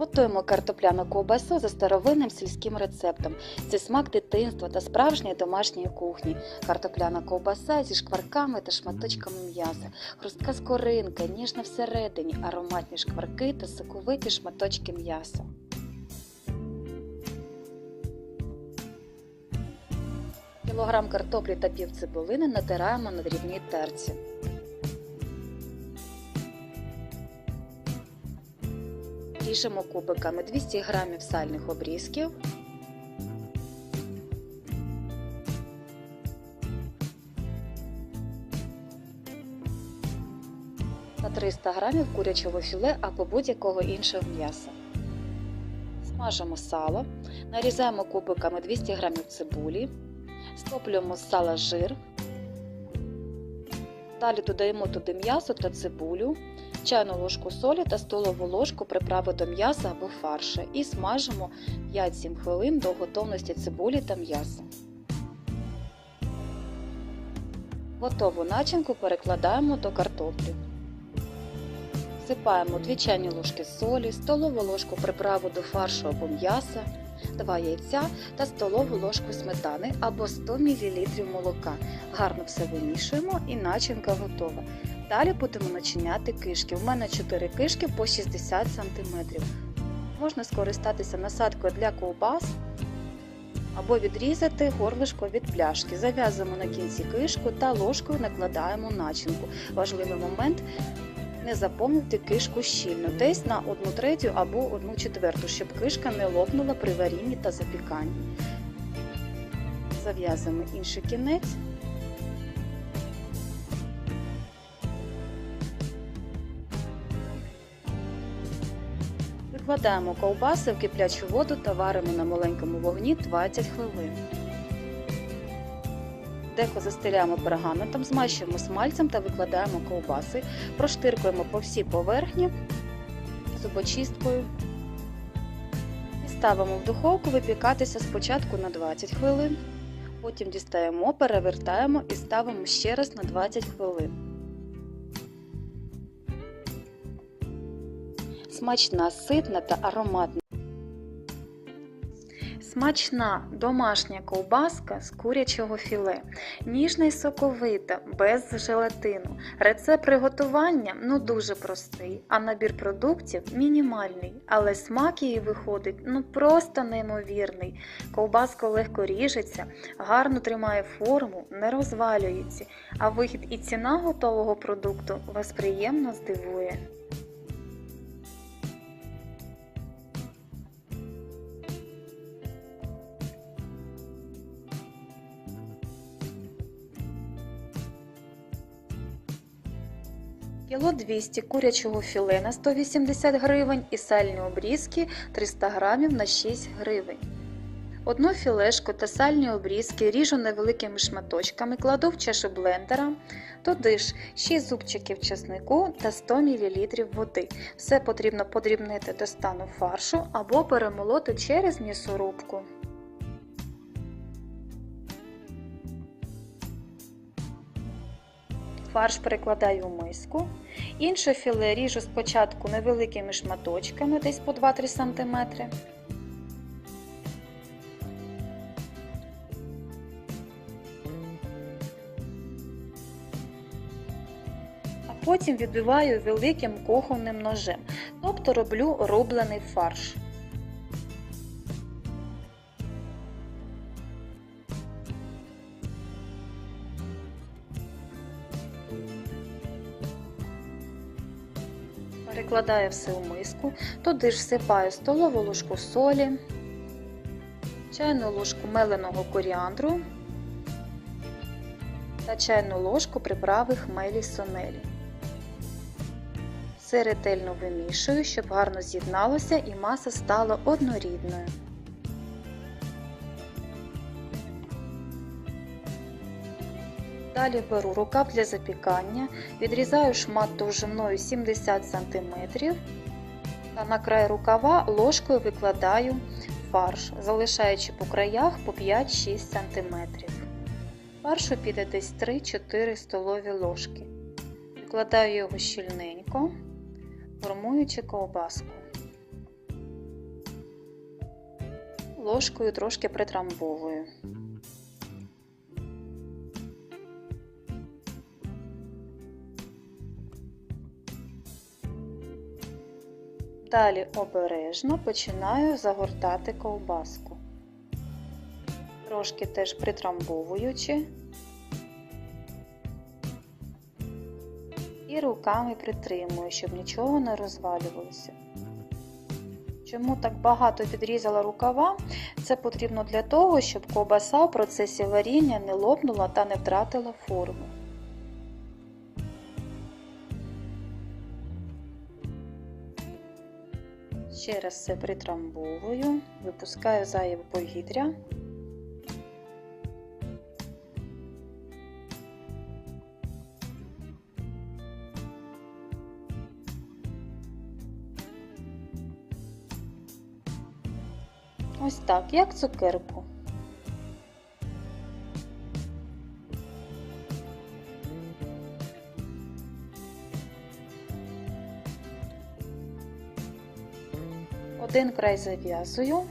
Готуємо картопляну ковбасу за старовинним сільським рецептом. Це смак дитинства та справжньої домашньої кухні. Картопляна ковбаса зі шкварками та шматочками м'яса. Хрустка скоринка, ніжна всередині, ароматні шкварки та соковиті шматочки м'яса. Кілограм картоплі та пів цибулини натираємо на дрібній терці. Ріжемо кубиками 200 г сальних обрізків. Та 300 г курячого філе або будь-якого іншого м'яса. Смажимо сало, нарізаємо кубиками 200 г цибулі, стоплюємо з сала жир. Далі додаємо туди м'ясо та цибулю, чайну ложку солі та столову ложку приправи до м'яса або фарша і смажимо 5-7 хвилин до готовності цибулі та м'яса. Готову начинку перекладаємо до картоплі. Всипаємо 2 чайні ложки солі, столову ложку приправи до фаршу або м'яса, 2 яйця та столову ложку сметани або 100 мл молока. Гарно все вимішуємо і начинка готова. Далі будемо начиняти кишки. У мене 4 кишки по 60 см. Можна скористатися насадкою для ковбас або відрізати горлишко від пляшки. Зав'язуємо на кінці кишку та ложкою накладаємо начинку. Важливий момент не заповнити кишку щільно, десь на 1 третю або 1 четверту, щоб кишка не лопнула при варінні та запіканні. Зав'язуємо інший кінець. Викладаємо ковбаси в киплячу воду та варимо на маленькому вогні 20 хвилин. Дехо застеляємо пергаментом, змащуємо смальцем та викладаємо ковбаси, проштиркуємо по всій поверхні зубочисткою і ставимо в духовку випікатися спочатку на 20 хвилин. Потім дістаємо, перевертаємо і ставимо ще раз на 20 хвилин. Смачна, ситна та ароматна. Смачна домашня ковбаска з курячого філе, ніжна і соковита, без желатину. Рецепт приготування ну дуже простий, а набір продуктів мінімальний, але смак її виходить ну просто неймовірний. Ковбаска легко ріжеться, гарно тримає форму, не розвалюється, а вихід і ціна готового продукту вас приємно здивує. Кіло 200 курячого філе на 180 гривень і сальні обрізки 300 грамів на 6 гривень. Одну філешку та сальні обрізки ріжу невеликими шматочками, кладу в чашу блендера, туди ж 6 зубчиків чеснику та 100 мл води. Все потрібно подрібнити до стану фаршу або перемолоти через м'ясорубку. Фарш перекладаю в миску. Інше філе ріжу спочатку невеликими шматочками, десь по 2-3 см. А потім відбиваю великим кухонним ножем, тобто роблю рублений фарш. Перекладаю все у миску, туди ж всипаю столову ложку солі, чайну ложку меленого коріандру та чайну ложку приправи хмелі сонелі. Все ретельно вимішую, щоб гарно з'єдналося і маса стала однорідною. Далі беру рукав для запікання, відрізаю шмат довжиною 70 см та на край рукава ложкою викладаю фарш, залишаючи по краях по 5-6 см. Фаршу піде десь 3-4 столові ложки. Викладаю його щільненько, формуючи ковбаску. ложкою трошки притрамбовую. Далі обережно починаю загортати ковбаску, трошки теж притрамбовуючи і руками притримую, щоб нічого не розвалювалося. Чому так багато підрізала рукава? Це потрібно для того, щоб ковбаса в процесі варіння не лопнула та не втратила форму. Ще раз все притрамбовую, випускаю зайве повітря. Ось так, як цукерку. Один край зав'язую.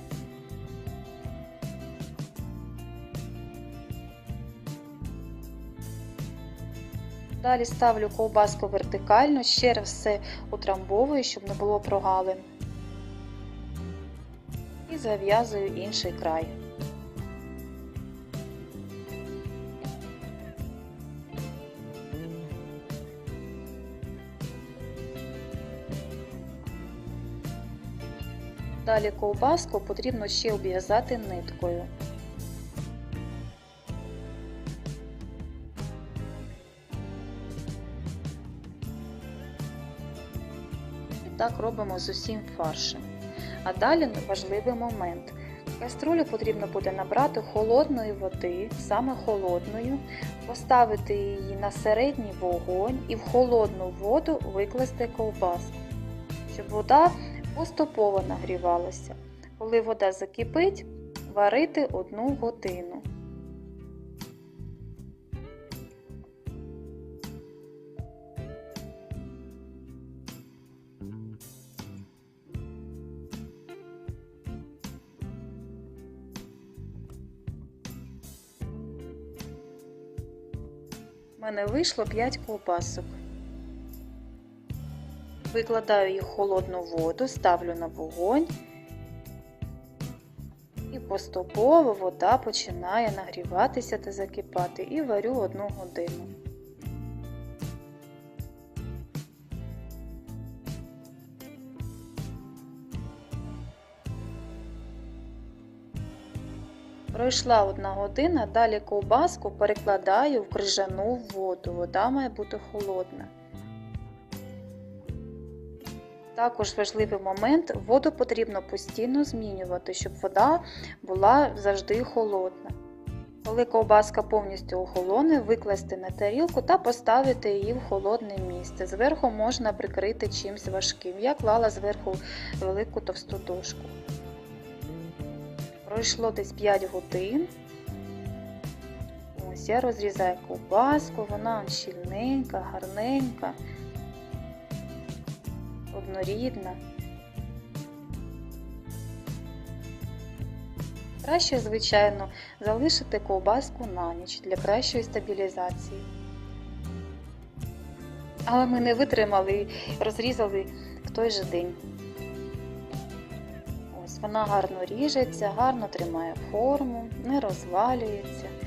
Далі ставлю ковбаску вертикально, ще раз все утрамбовую, щоб не було прогалин. І зав'язую інший край. Далі ковбаску потрібно ще обв'язати ниткою. І так робимо з усім фаршем. А далі важливий момент. Каструлю потрібно буде набрати холодної води, саме холодною, поставити її на середній вогонь і в холодну воду викласти ковбаску, щоб вода поступово нагрівалася. Коли вода закипить, варити одну годину. У мене вийшло 5 ковбасок. Викладаю їх в холодну воду, ставлю на вогонь і поступово вода починає нагріватися та закипати і варю одну годину. Пройшла одна година, далі ковбаску перекладаю в крижану воду. Вода має бути холодна. Також важливий момент, воду потрібно постійно змінювати, щоб вода була завжди холодна. Коли ковбаска повністю охолоне, викласти на тарілку та поставити її в холодне місце. Зверху можна прикрити чимось важким. Я клала зверху велику товсту дошку. Пройшло десь 5 годин. Ось я розрізаю ковбаску, вона щільненька, гарненька однорідна. Краще, звичайно, залишити ковбаску на ніч для кращої стабілізації. Але ми не витримали і розрізали в той же день. Ось вона гарно ріжеться, гарно тримає форму, не розвалюється.